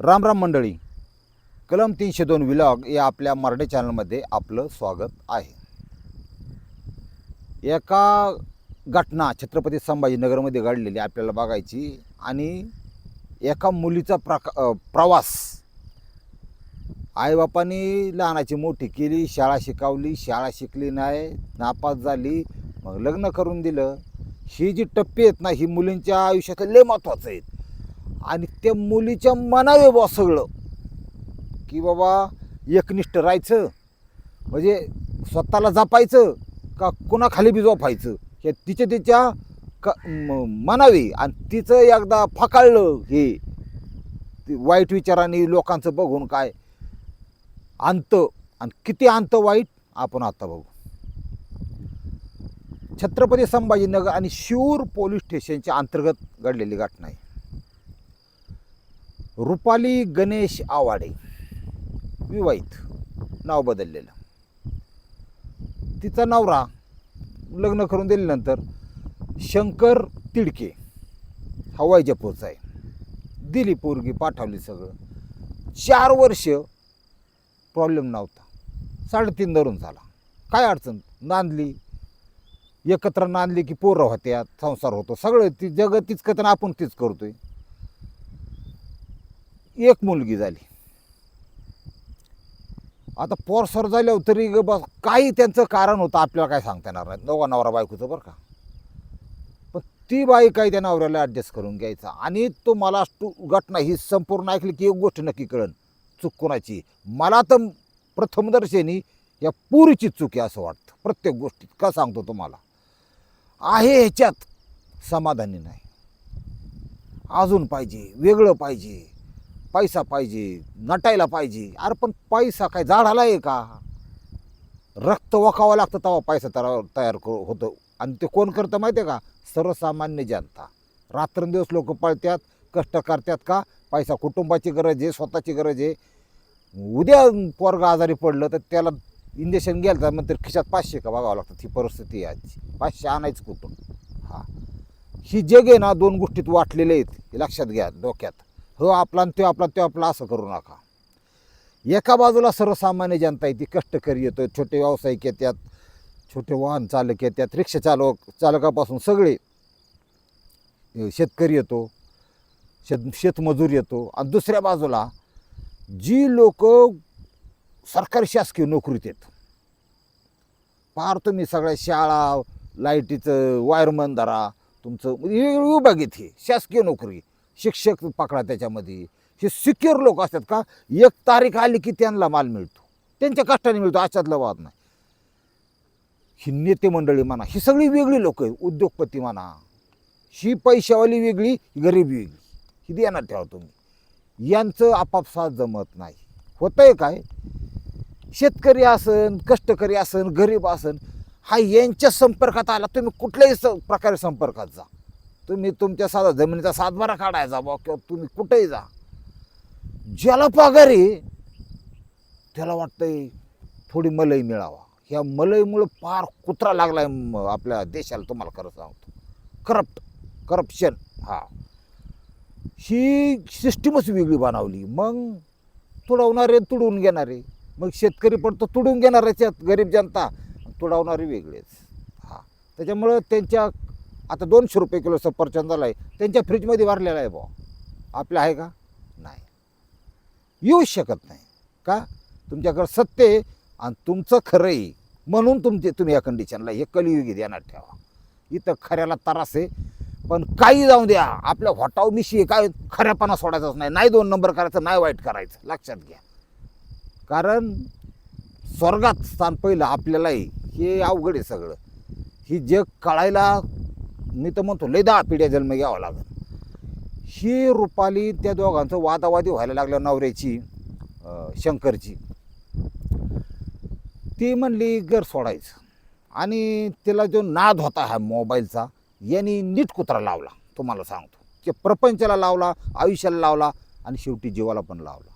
राम राम मंडळी. कलम तीनशे दोन विलॉग या आपल्या मराठी चॅनलमध्ये आपलं स्वागत आहे. एका घटना छत्रपती संभाजीनगरमध्ये घडलेली आपल्याला बघायची आणि एका मुलीचा प्रका प्रवास. आईबापांनी लहानाची मोठी केली शाळा शिकावली शाळा शिकली नाही नापास झाली मग लग्न करून दिलं. ही जी टप्पी आहेत ना ही मुलींच्या आयुष्यातले लय महत्त्वाचं आहेत. आणि त्या मुलीच्या मनावे बा सगळं. की बाबा एकनिष्ठ राहायचं म्हणजे स्वतःला जपायचं का कुणाखाली बी जोपायचं हे तिच्या तिच्या क मनावे मनावी. आणि तिचं एकदा फकाळलं हे ते वाईट विचारांनी लोकांचं बघून काय अंत आणि किती अंत वाईट आपण आता बघू. छत्रपती संभाजीनगर आणि शिऊर पोलीस स्टेशनच्या अंतर्गत घडलेली घटना आहे. रुपाली गणेश आवाडे. विवाहित. नाव बदललेलं. तिचा नवरा लग्न करून दिल्यानंतर शंकर तिडके. हवाई जपूरचा आहे. दिली पोरगी पाठवली सगळं. चार वर्ष प्रॉब्लेम नव्हता. साडेतीन धरून झाला. काय अडचण? नांदली. एकत्र नांदली की पोरं होत्या संसार होतो. सगळं ती जग तीच करतं आपण तीच करतोय. एक मुलगी झाली. आता पोरसर झाल्यावर तरी बस काही त्यांचं कारण होतं आपल्याला काय सांगता येणार नाही दोघा नवरा बायकोचं बरं का? पण ती बाई काही त्या नवऱ्याला ॲडजस्ट करून घ्यायचा. आणि तो मला तू घटना ही संपूर्ण ऐकली की एक गोष्ट नक्की कळन चूक कोणाची? मला तर प्रथमदर्शनी या पुरीची चूक आहे असं वाटतं. प्रत्येक गोष्टीत का सांगतो तुम्हाला? आहे ह्याच्यात समाधानी नाही. अजून पाहिजे वेगळं पाहिजे. पैसा पाहिजे नटायला पाहिजे. अरे पण पैसा काय झाडाला आहे का? रक्त वकावं लागतं तेव्हा पैसा तयार तयार करू होतो. आणि ते कोण करतं माहिती आहे का? सर्वसामान्य जनता. रात्रंदिवस लोक पळतात कष्ट करतात का? पैसा कुटुंबाची गरज आहे स्वतःची गरज आहे. उद्या पोरग आजारी पडलं तर त्याला इंजेक्शन गेलं तर मग तर खिशात पाचशे का बघावं लागतं? ही परिस्थिती आहे आजची. पाचशे आणायचं कुठून? हा. ही जग आहे ना दोन गोष्टीत वाटलेले आहेत. हे लक्षात घ्या डोक्यात. हो आपला आणि तो आपला तो आपला असं करू नका. एका बाजूला सर्वसामान्य जनता येते कष्टकरी येतो छोटे व्यावसायिक येतात छोटे वाहन चालक येतात रिक्षा चालक चालकापासून सगळे शेतकरी येतो शेत शेतमजूर येतो. आणि दुसऱ्या बाजूला जी लोक सरकारी शासकीय नोकरीत येत पार तुम्ही सगळ्या शाळा लाईटीचं वायरमन धरा तुमचं विभाग येते हे शासकीय नोकरी. शिक्षक पकडा त्याच्यामध्ये. हे सिक्युअर लोक असतात का? एक तारीख आली की त्यांना माल मिळतो. त्यांच्या कष्टाने मिळतो अशातला वाद नाही. ही नेते मंडळी म्हणा ही सगळी वेगळी लोक आहेत उद्योगपती म्हणा. ही पैशावाली वेगळी गरीब गरीबी वेगळी. ही देणार ठेवा तुम्ही. यांचं आपापसात जमत नाही. होतंय काय? शेतकरी असन कष्टकरी असन गरीब असन हा यांच्या संपर्कात आला तुम्ही कुठल्याही स प्रकारे संपर्कात जा. तुम्ही तुमच्या साधा जमिनीचा सातबारा काढायचा बा किंवा तुम्ही कुठेही जा. ज्याला पगार आहे त्याला वाटतंय थोडी मलई मिळावा. ह्या मलईमुळं फार कुत्रा लागलाय म- आपल्या देशाला तुम्हाला खरं सांगतो. करप्ट करप्शन हा. ही सिस्टीमच वेगळी बनवली. मग तुडवणारे तुडवून घेणारे. मग शेतकरी पण तो तुडून घेणाऱ्याच्यात गरीब जनता. तुडवणारे वेगळेच. हा. त्याच्यामुळं त्यांच्या आता दोनशे रुपये किलो सफरचंद आहे. त्यांच्या फ्रीजमध्ये भरलेला आहे बुवा आपल्या आहे का? नाही. येऊ शकत नाही. का? तुमच्याकडं सत्य आहे आणि तुमचं खरं आहे. म्हणून तुमचे तुम्ही या कंडिशनला हे कलियुगी ध्यानात ठेवा. इथं खऱ्याला त्रास आहे. पण काही जाऊ द्या. आपल्या होटाव मिशी काय खऱ्यापणा सोडायचाच नाही. नाही दोन नंबर करायचं नाही वाईट करायचं. लक्षात घ्या. कारण स्वर्गात स्थान पहिलं आपल्यालाही हे अवघड आहे सगळं. ही जग कळायला मी तर म्हणतो लय दहा पिढ्या जन्म घ्यावा लागेल. ही रुपाली त्या दोघांचं वादावादी व्हायला लागलं नवऱ्याची शंकरची. ती म्हणली घर सोडायचं. आणि तिला जो नाद होता हा मोबाईलचा यांनी नीट कुत्रा लावला तुम्हाला सांगतो. ते प्रपंचाला लावला आयुष्याला लावला आणि शेवटी जीवाला पण लावला.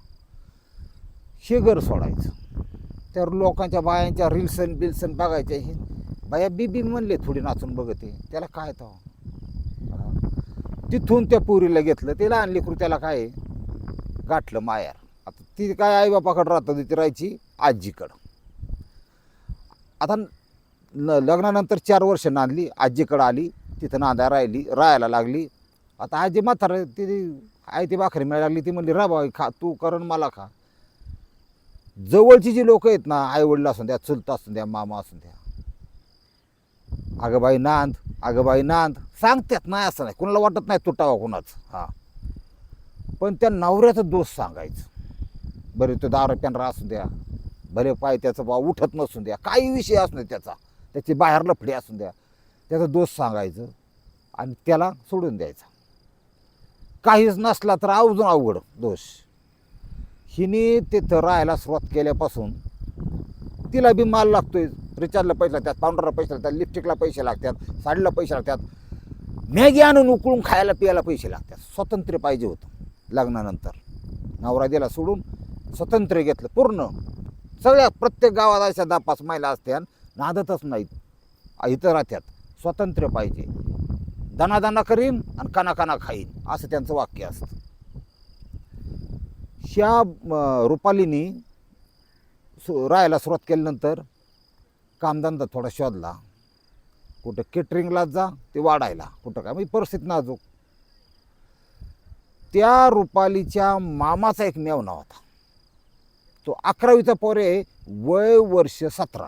हे घर सोडायचं. तर लोकांच्या बायांच्या रिल्सन बिल्सन बघायच्या हे. बाया बीबी म्हणले थोडी नाचून बघते. त्याला काय तो? तिथून त्या पोरीला घेतलं ते लहान लेकरू त्याला काय गाठलं मायार. आता ती काय आईबापाकडं राहतं ती राहायची? आजीकडं. आता न लग्नानंतर चार वर्ष नांदली आजीकडं आली तिथं नांदा राहिली राहायला लागली. आता आजी म्हातारं ती आई ती भाकरी मिळायला लागली ती म्हणली राबा खा तू करण मला खा. जवळची जी लोक आहेत ना आईवडील असून द्या चुलत असून द्या मामा असून द्या अगं बाई नांद अगं बाई नांद. सांगतात नाही असं नाही. कुणाला वाटत नाही तुटावा कुणाच. हा. पण त्या नवऱ्याचा दोष सांगायचं. बरे तो दारू पेनरा असू द्या. भले पाय त्याचं बा उठत नसून द्या. काही विषय असू द्या त्याचा. त्याची बाहेर लफडी असून द्या. त्याचा दोष सांगायचं आणि त्याला सोडून द्यायचा. काहीच नसला तर अजून अवघड दोष. हिने तिथं राहायला सुरुवात केल्यापासून तिला बी माल लागतोय. रिचार्जला पैसे लागतात पावडरला पैसे लागतात लिपस्टिकला पैसे लागतात साडीला पैसे लागतात. मॅगी आणून उकळून खायला प्यायला पैसे लागतात. स्वतंत्र पाहिजे होतं लग्नानंतर. नवरा दिला सोडून स्वतंत्र घेतलं पूर्ण. सगळ्या प्रत्येक गावात अशा दहा पाच महिला असत्या नादतच नाहीत. इथं राहत्यात. स्वतंत्र पाहिजे. दाना करीन आणि काना काना खाईन. असं त्यांचं वाक्य असतं. ह्या रुपालीनी सु राहायला सुरुवात केल्यानंतर कामधंदा थोडा शोधला. कुठं केटरिंगला जा ते वाढायला. कुठं काय? म्हणजे परिस्थिती नाजूक. त्या रुपालीच्या मामाचा एक मेवना होता. तो अकरावीचा पोरे आहे वय वर्ष सतरा.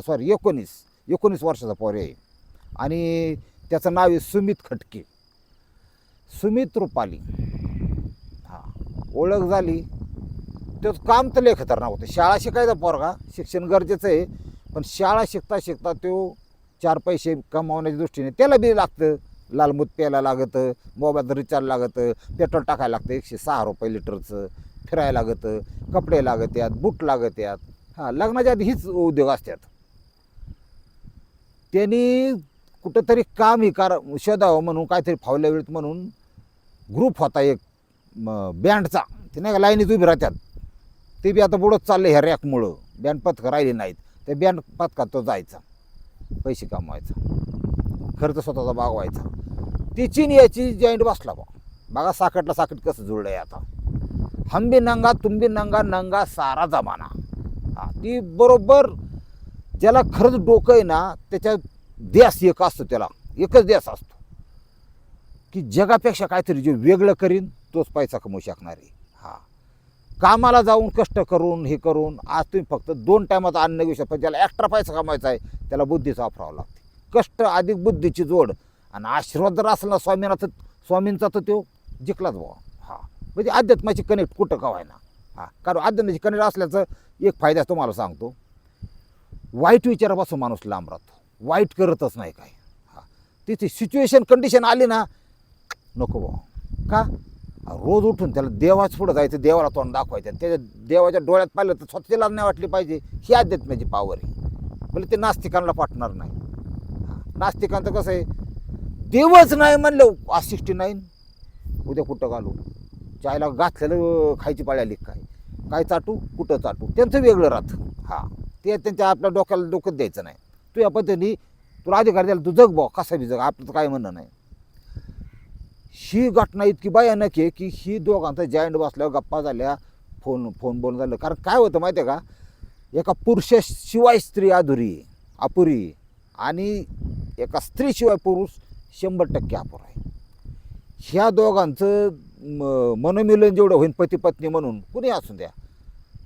सॉरी एकोणीस. एकोणीस वर्षाचा पोरे आहे. आणि त्याचं नाव आहे सुमित खटके. सुमित रुपाली. हां. ओळख झाली. त्याचं काम तर लय खतरनाक होतं. शाळा शिकायचा पोरगा शिक्षण गरजेचं आहे पण शाळा शिकता शिकता तो चार पैसे कमावण्याच्या दृष्टीने त्याला बी लागतं. लालमूत प्यायला लागतं मोबाईल रिचार्ज लागतं पेट्रोल टाकायला लागतं एकशे सहा रुपये लिटरचं फिरायला लागतं कपडे लागत यात बूट लागत यात हां लग्नाच्या आधी हीच उद्योग असतात त्यांनी कुठंतरी काम ही कार शोधावं म्हणून काहीतरी फावल्या वेळेत म्हणून ग्रुप होता एक बँडचा ते नाही का लाईनीत उभी राहतात ते बी आता बुडत चाललं ह्या रॅकमुळं. बँड पथकं नाहीत. त्या बँड पथकात तो जायचा. पैसे कमवायचा. खर्च स्वतःचा बागवायचा. तिची आणि याची जॉईंट बसला बा. बघा साखटला साकट कसं जुळलं आहे आता. हम नंगा तुमबी नंगा नंगा सारा जमाना. हा ती बरोबर ज्याला खरंच डोकं आहे ना त्याच्या देश एक असतो त्याला. एकच देश असतो. की जगापेक्षा काहीतरी जे वेगळं करीन तोच पैसा कमवू शकणार. आहे हा. कामाला जाऊन कष्ट करून हे करून आज तुम्ही फक्त दोन टायमात अन्न घेऊ शकता. ज्याला एक्स्ट्रा पैसा कमायचा आहे त्याला बुद्धीचा वापरावं लागते. कष्ट अधिक बुद्धीची जोड. आणि आशीर्वाद जर असला ना तर स्वामींचा तर तो जिंकलाच भावा हा. म्हणजे अध्यात्माची कनेक्ट कुठं का ना हा. कारण अध्यात्माची कनेक्ट असल्याचं एक फायदा तुम्हाला सांगतो. वाईट विचारापासून माणूस लांब राहतो. वाईट करतच नाही काय हा. तिथे सिच्युएशन कंडिशन आली ना नको बुवा. का? रोज उठून त्याला देवाच पुढं जायचं देवाला तोंड दाखवायचं. आणि त्याच्या देवाच्या डोळ्यात पाहिलं तर स्वतःला नाही वाटली पाहिजे. ही अध्यात्माची पावर आहे. म्हणजे ते नास्तिकांना पाठणार नाही. नास्तिकांचं कसं आहे? देवच नाही म्हणलं आज सिक्स्टी नाईन उद्या कुठं घालू? चायला घातलेलं खायची पाळी काय? काय चाटू? कुठं चाटू? त्यांचं वेगळं राहतं. हां ते त्यांच्या आपल्या डोक्याला डोकं द्यायचं नाही. तू या पद्धतीने तुला अधिकार द्यायला तू जग बा कसा बी जग आपलं तर काय म्हणणं नाही. ही घटना इतकी भयानक आहे की ही दोघांचा जॉईंट बसल्यावर गप्पा झाल्या फोन फोन बोलून झालं. कारण काय होतं माहिती आहे का? एका पुरुषाशिवाय स्त्री अधुरी अपुरी आणि एका स्त्रीशिवाय पुरुष शंभर टक्के अपुरा आहे. ह्या दोघांचं म- मनोमिलन जेवढं होईल पती पत्नी म्हणून कुणी असून द्या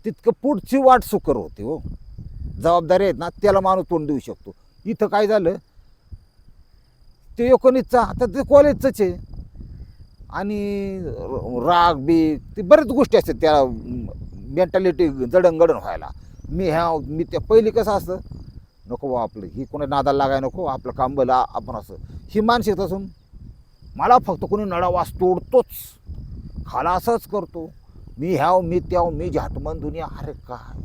तितकं पुढची वाट सुकर होती हो. जबाबदारी आहेत ना त्याला माणूस तोंड देऊ शकतो. इथं काय झालं? ते एकोणीसचा आता ते कॉलेजचंच आहे. आणि राग बीग ते बरेच गोष्टी असतात त्या मेंटॅलिटी जडणगडण व्हायला. मी ह्या मी त्या पहिली कसं असतं नको बा आपलं ही कोणा नादाला लागाय नको आपलं काम भलं आपण असं. ही मानसिकता असून मला फक्त कोणी नडावास तोडतोच. खालासच करतो. मी ह्याव मी त्याव मी झाटमन दुनिया. अरे काय?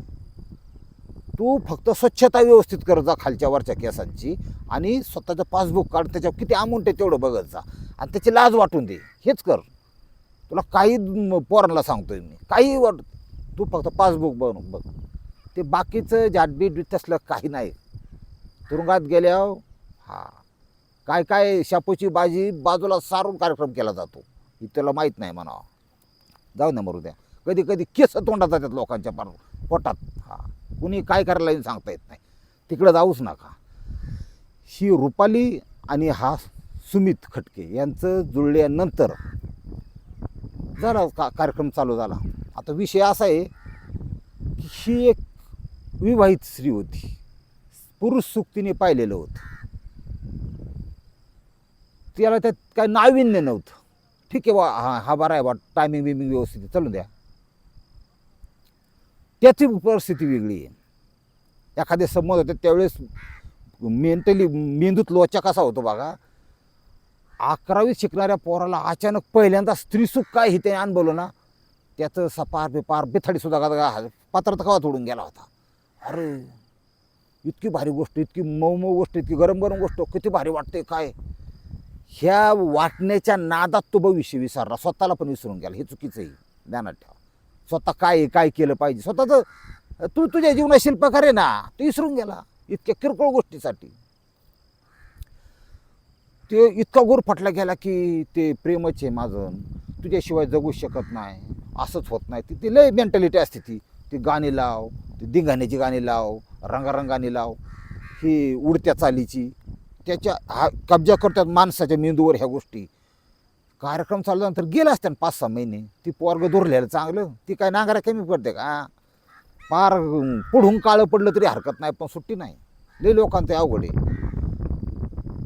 तू फक्त स्वच्छता व्यवस्थित कर जा खालच्या वरच्या केसांची आणि स्वतःचं पासबुक काढ त्याच्यावर किती अमाऊंट आहे तेवढं बघत जा. आणि त्याची लाज वाटून दे. हेच कर. तुला काही पोरांना सांगतोय मी. काही वाट तू फक्त पासबुक बघ बघ. ते बाकीचं जाटबीट तसलं काही नाही. तुरुंगात गेल्यावर हा. काय काय शापूची बाजी बाजूला सारून कार्यक्रम केला जातो. ही तुला माहीत नाही म्हणावं. जाऊ द्या मरू द्या. कधी कधी केस तोंडात जातात लोकांच्या पार पोटात. हां. कुणी काय करायला येईल सांगता येत नाही. तिकडं जाऊच नका. ही रुपाली आणि हा सुमित खटके यांचं जुळल्यानंतर झाला का कार्यक्रम चालू झाला. आता विषय असा आहे की ही एक विवाहित स्त्री होती. पुरुष सुक्तीने पाहिलेलं होतं. त्याला त्यात काय नाविन्य नव्हतं. ठीक आहे बा हा हा बरा आहे बा टायमिंग बिमिंग व्यवस्थित चालू द्या. त्याची परिस्थिती वेगळी आहे. एखादे संबंध होते त्यावेळेस मेंटली मेंदूत लोचा कसा होतो बघा. अकरावीत शिकणाऱ्या पोराला अचानक पहिल्यांदा स्त्रीसुख काय हे त्याने अनुभवलं ना त्याचं सपार बेपार बिथडीसुद्धा का पात्रात कवा तोडून गेला होता. अरे इतकी भारी गोष्ट इतकी मऊ मऊ गोष्ट इतकी गरम गरम गोष्ट किती भारी वाटते काय. ह्या वाटण्याच्या नादात तो भविष्य विसरला स्वतःला पण विसरून गेला हे चुकीचं आहे ध्यानात ठेवा. स्वतः काय काय केलं पाहिजे? स्वतःचं तू तुझ्या जीवनात शिल्पकार आहे ना तू विसरून गेला इतक्या किरकोळ गोष्टीसाठी. ते इतका गोर फटला गेला की ते प्रेमच आहे माझं. तुझ्याशिवाय जगू शकत नाही. असंच होत नाही. ती ती लय मेंटॅलिटी असते ती. ती गाणी लाव ती दिंगाण्याची गाणी लाव रंगारंगाने लाव. ही उडत्या चालीची. त्याच्या हा कब्जा करतात माणसाच्या मेंदूवर ह्या गोष्टी. कार्यक्रम चालू झाल्यानंतर गेला असत्या ना पाच सहा महिने. ती पोरग दुरलेलं चांगलं. ती काय नांगारा कमी पडते का? पार पुढून काळं पडलं तरी हरकत नाही पण सुट्टी नाही. लय लोकांचं अवघड आहे.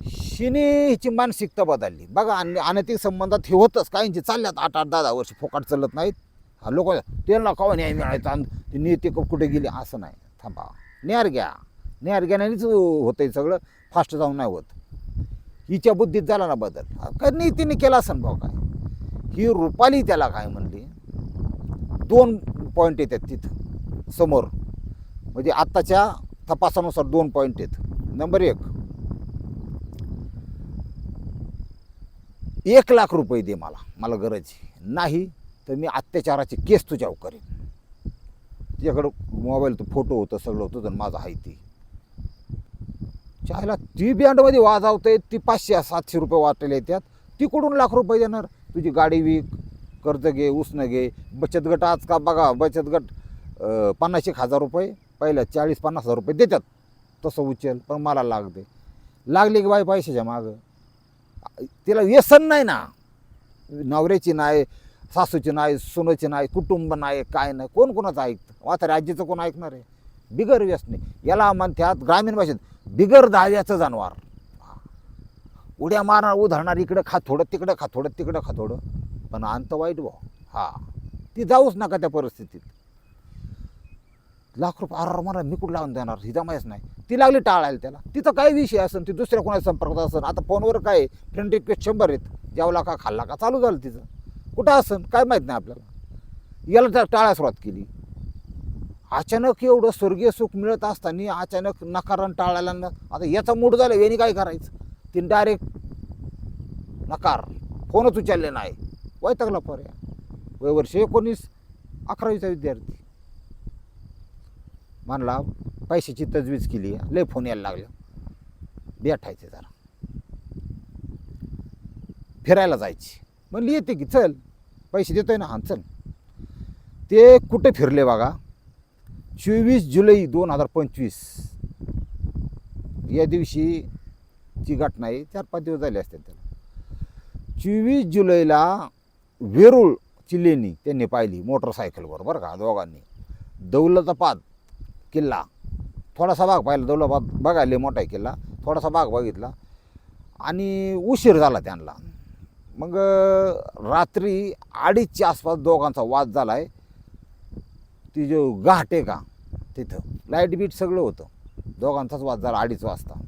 शिने हिची मानसिकता बदलली. बघा आणि अनैतिक संबंधात हे होतंच. काहींची चालल्यात आठ आठ दहा दहा वर्ष फोकाट चालत नाहीत. हा लोक त्यांना कवा न्याय मिळायचा? आणि ती नीती कुठे गेली? असं नाही. थांबा. न्यार घ्या. न्यार घेण्यानेच होतंय सगळं. फास्ट जाऊन नाही होत. हिच्या बुद्धीत झाला ना बदल. हा, काय नीतीने केला असन भाऊ काय? ही रुपाली त्याला काय म्हणली? दोन पॉईंट येतात तिथं समोर. म्हणजे आत्ताच्या तपासानुसार दोन पॉईंट आहेत नंबर एक एक लाख रुपये दे मला मला गरज आहे. नाही तर मी अत्याचाराची केस तुझ्यावर करेन. तुझ्याकडं मोबाईल तो फोटो होतं सगळं होतं तर माझं आहे ती. चायला ती बँडमध्ये वाजवते ती पाचशे सातशे रुपये वाटलेले येतात ती कुठून लाख रुपये देणार. तुझी गाडी विक कर्ज घे उसनं घे. बचत गट आज का बघा बचत गट पन्नास एक हजार रुपये पहिल्या चाळीस पन्नास हजार रुपये देतात. तसं उचल पण मला लागते. लागली की बाई पैशाच्या मागं. तिला व्यसन नाही ना. नवऱ्याची नाही सासूची नाही सुनाची नाही कुटुंब नाही काय नाही. कोण कोणाचं ऐकतं? हो, आता राज्याचं कोण ऐकणार आहे? बिगर व्यसनी याला म्हणतात ग्रामीण भाषेत बिगर दाव्याचं जनावर. उड्या मारणार उधळणार इकडं खा थोडं तिकडं खा थोडं तिकडं खा थोडं. पण अंत वाईट भाऊ. हा. ती जाऊच नका त्या परिस्थितीत. लाख रुपये आर मला मी कुठं लावून देणार ही जमायच नाही. ती लागली टाळायला त्याला. तिथं काय विषय असेल ती दुसऱ्या कोणाच्या संपर्कात असेल आता फोनवर काय फ्रेंड रिक्वेस्ट शंभर आहेत. जेवला का खाल्ला का चालू झालं तिचं. कुठं असेल काय माहीत नाही आपल्याला. याला त्या टाळायला सुरुवात केली. अचानक एवढं स्वर्गीय सुख मिळत असताना अचानक नकारण टाळायला आता याचा मूड झाला याने काय करायचं? तिने डायरेक्ट नकार फोनच उचलले नाही. वैतकला पर्या वय वर्ष एकोणीस अकरावीचा विद्यार्थी. म्हणला पैशाची तजवीज केली लय फोन यायला लागला. बेठायचे जरा. फिरायला जायची. म्हणली येते की चल. पैसे देतोय ना? हां चल. ते कुठे फिरले बघा? चोवीस जुलै दोन हजार पंचवीस. या दिवशी ची घटना आहे चार पाच दिवस झाले असतात त्याला. चोवीस जुलैला वेरूळची लेणी त्यांनी पाहिली मोटरसायकलवर बरं का दोघांनी. दौलताबाद किल्ला. थोडासा भाग पाहिला दौलताबाद बघायला मोठा आहे किल्ला. थोडासा भाग बघितला. आणि उशीर झाला त्यांना. मग रात्री अडीचच्या आसपास दोघांचा वाद झाला आहे ती जो घाट आहे का तिथं. लाइट बीट सगळं होतं. दोघांचाच वाद झाला अडीच वाजता.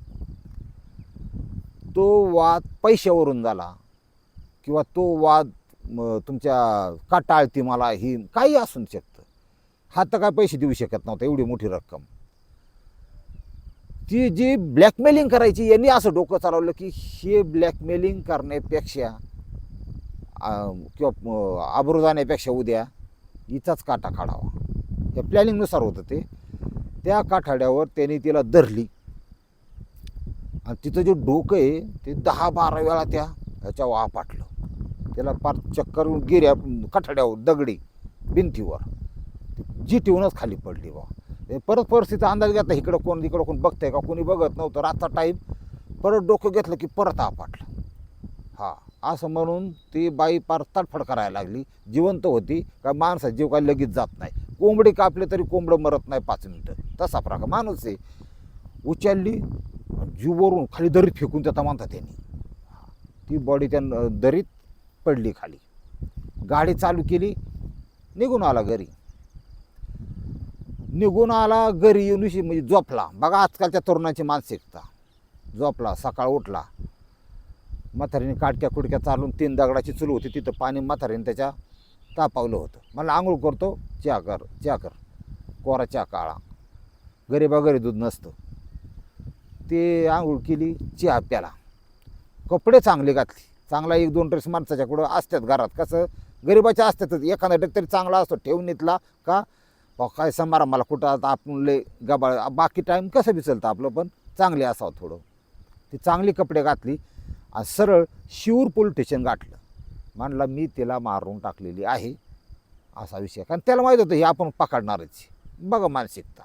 तो वाद पैशावरून झाला किंवा तो वाद तुमच्या का टाळती मला ही काही असू शकतं. हा तर काय पैसे देऊ शकत नव्हता एवढी मोठी रक्कम. ती जी ब्लॅकमेलिंग करायची यांनी असं डोकं चालवलं की हे ब्लॅकमेलिंग करण्यापेक्षा किंवा आबरू जाण्यापेक्षा उद्या हिचाच काटा काढावा. या प्लॅनिंगनुसार होतं ते. त्या काठाड्यावर त्याने तिला धरली. आणि तिचं जे डोकं आहे ते दहा बारा वेळा त्या ह्याच्या वा पाटलं त्याला पार चक्कर गिऱ्या काठाड्यावर दगडी भिंतीवर. जी ठेवूनच खाली पडली बा परत परिस्थितीचा अंदाज घेतला इकडं कोण इकडं कोण बघतंय का? कोणी बघत नव्हतं. रातचा टाईम परत डोकं घेतलं की परत आपाटलं हां. असं म्हणून ती बाई पार तडफड करायला लागली. जिवंत होती का माणसा जीव काय लगेच जात नाही. कोंबडी कापले तरी कोंबडं मरत नाही पाच मिनटं. तसा प्रकार माणूस आहे. उचलली जीववरून खाली दरीत फेकून त्याचा म्हणतात त्यांनी. ती बॉडी त्या दरीत पडली खाली. गाडी चालू केली निघून आला घरी. निघून आला घरी येऊन म्हणजे झोपला. बघा आजकालच्या तरुणाची मानसिकता. झोपला सकाळ उठला. म्हातारीने काटक्या कुडक्या चालून तीन दगडाची चूल होती तिथं पाणी म्हातारीने त्याच्या तापावलं होतं. मला आंघोळ करतो चहा कर चहा कर. कोरा चहा काळा गरीबा घरी दूध नसतं. ते आंघोळ केली चहा प्याला. कपडे चांगले घातले. चांगला एक दोन ड्रेस माणसाच्या कुठं असतात घरात. कसं? गरिबाच्या असतातच. एखादा ड्रेस तरी चांगला असतो. ठेवणीतला का? काय समारा मला कुठं आता आपण लय गबाळ बाकी टाईम कसं बी चालतं आपलं? पण चांगले असावं थोडं. ती चांगली कपडे घातली. आणि सरळ शिवूर पोलीस स्टेशन गाठलं. म्हणला मी तिला मारून टाकलेली आहे. असा विषय. कारण त्याला माहीत होतं हे आपण पकडणारच बघा मानसिकता.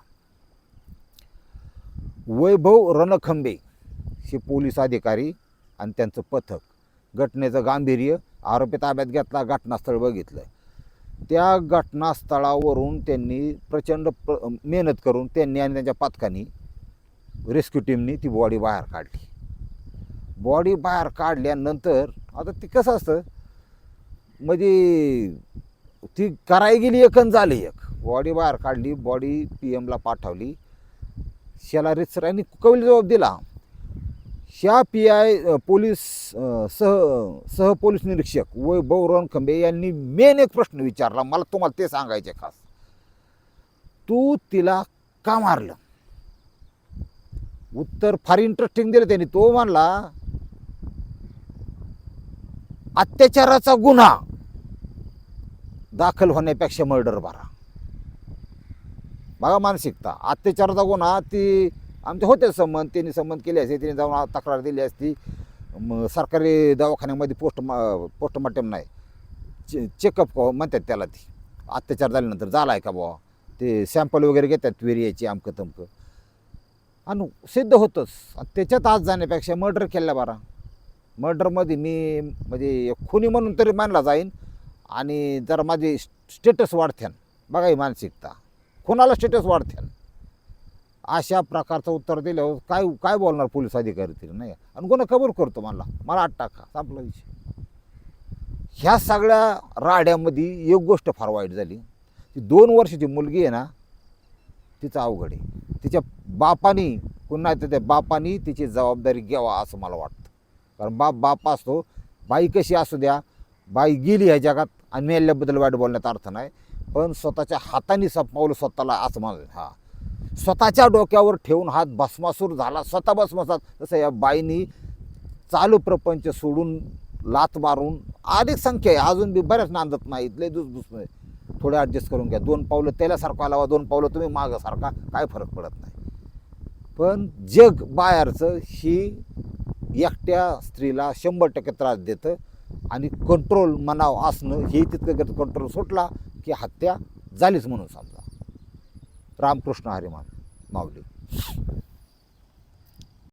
वैभव रणखंबे हे पोलीस अधिकारी आणि त्यांचं पथक घटनेचं गांभीर्य आरोपी ताब्यात घेतला घटनास्थळ बघितलं. त्या घटनास्थळावरून त्यांनी प्रचंड प्र मेहनत करून त्यांनी आणि त्यांच्या पथकानी रेस्क्यू टीमनी ती बॉडी बाहेर काढली. बॉडी बाहेर काढल्यानंतर आता ती कसं असतं? म्हणजे ती करायला गेली एक आणि झाली एक. बॉडी बाहेर काढली बॉडी पी एमला पाठवली. शेला रिसरांनी कवली जबाब दिला. ह्या पी आय पोलीस सह सह पोलीस निरीक्षक वैभव रणखंबे यांनी मेन एक प्रश्न विचारला. मला तुम्हाला ते सांगायचे खास. तू तिला का मारलं? उत्तर फार इंटरेस्टिंग दिलं त्यांनी. तो मानला अत्याचाराचा गुन्हा दाखल होण्यापेक्षा मर्डर बरा बघा मानसिकता. अत्याचाराचा गुन्हा ती आमचे होते संबंध त्यांनी संबंध केले असते त्यांनी जाऊन तक्रार दिली असती. मग सरकारी दवाखान्यामध्ये पोस्ट पोस्टमार्टम नाही. चे चेकअप म्हणतात त्याला ती. अत्याचार झाल्यानंतर झाला आहे का बुवा? ते सॅम्पल वगैरे घेतात वेरियाची अमकं तमकं. आणि सिद्ध होतंच. आणि त्याच्यात आज जाण्यापेक्षा मर्डर केल्या बरा. मर्डरमध्ये मी म्हणजे खुनी म्हणून तरी मानला जाईन. आणि जरा माझे स्टेटस वाढत्यान बघा ही मानसिकता. खुनाला स्टेटस वाढत्यान. अशा प्रकारचं उत्तर दिल्यावर काय काय बोलणार पोलीस अधिकारी तरी नाही आणि गुन्हा कबूल करतो मला मला आठ टाका संपला विषय. ह्या सगळ्या राड्यामध्ये एक गोष्ट फार वाईट झाली. ती दोन वर्षाची मुलगी आहे ना तिचं अवघड आहे. तिच्या बापानी पुन्हा तर त्या बापानी तिची जबाबदारी घ्यावा असं मला वाटतं. कारण बाप बाप असतो. बाई कशी असू द्या बाई गेली ह्या जगात आणि मेल्याबद्दल वाईट बोलण्यात अर्थ नाही. पण स्वतःच्या हाताने संपवलं स्वतःला असं मान हा. स्वतःच्या डोक्यावर ठेवून हात भस्मासूर झाला. स्वतः भस्मसात तसं या बाईनी चालू प्रपंच सोडून लात मारून अधिक संख्या आहे. अजून बी बऱ्याच नांदत नाहीत. लय दुसदुस नाही. थोडं ॲडजस्ट करून घ्या. दोन पावलं त्याला लावा दोन पावलं तुम्ही मागासारखा काय फरक पडत नाही. पण जग बाहेरचं ही एकट्या स्त्रीला शंभर टक्के त्रास देतं आणि कंट्रोल मनाव असणं हे तितकं कंट्रोल सुटला की हत्या झालीच म्हणून समजा. रामकृष्ण हरिमान माऊली.